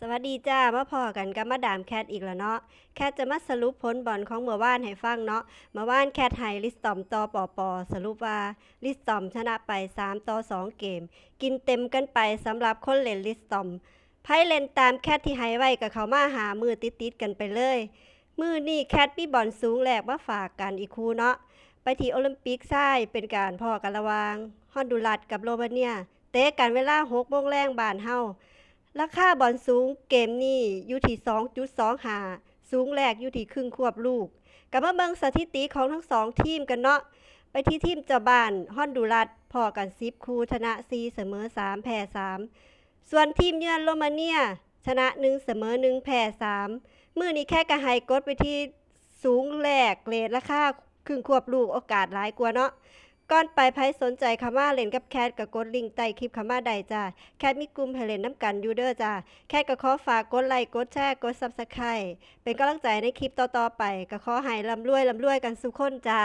สวัสดีจ้ามาพอกันกับมาดามแคทอีกแล้วเนาะ แคทจะมาสรุปผลบอลของเมื่อวานให้ฟังเนาะ เมื่อวานแคทไฮลิสตอมต่อปอปอสรุปว่าลิสตอมชนะไป 3 ต่อ 2 เกม กินเต็มกันไปสำหรับคนเล่นลิสตอมไพ่เล่นตามแคทที่ไฮไว้กับเขามาหามือติดๆกันไปเลย มือนี่แคทมีบอลสูงแหลกมาฝากกันอีกคู่เนาะ ไปที่โอลิมปิกซ้ายเป็นการพอกันระวางฮอนดูรัสกับโรมาเนีย เตะกันเวลา6โมงแรงบานเฮา ราคาบอลสูงเกมนี้อยู่ที่2.25 สูงแรกอยู่ที่ครึ่งควบลูกกับมาเบิงสถิติของทั้งสองทีมกันเนาะไปที่ทีมเจ้าบ้านฮอนดูรัสพอกัน10คู่ชนะ4เสมอ 3 แพ้ 3 ส่วนทีมเยือนโรมาเนีย ชนะ 1 เสมอ 1 แพ้ 3 มือนี้แค่กระไฮกดไปที่สูงแรกเลทราคาครึ่งควบลูกโอกาสหลายกว่าเนาะ ก่อนไปไผสนใจขม่าเล่นกับแคทกับกดลิงก์ใต้คลิปขม่าใดจ้าแคทมีกลุ่มให้เล่นน้ำกันอยู่เด้อจ้าแคทก็ขอฝากกดไลค์กดแชร์กดซับสไคร b e เป็นกำลังใจในคลิปต่อๆไปก็ขอให้ลำรวยลำรวยกันสุขคนจ้า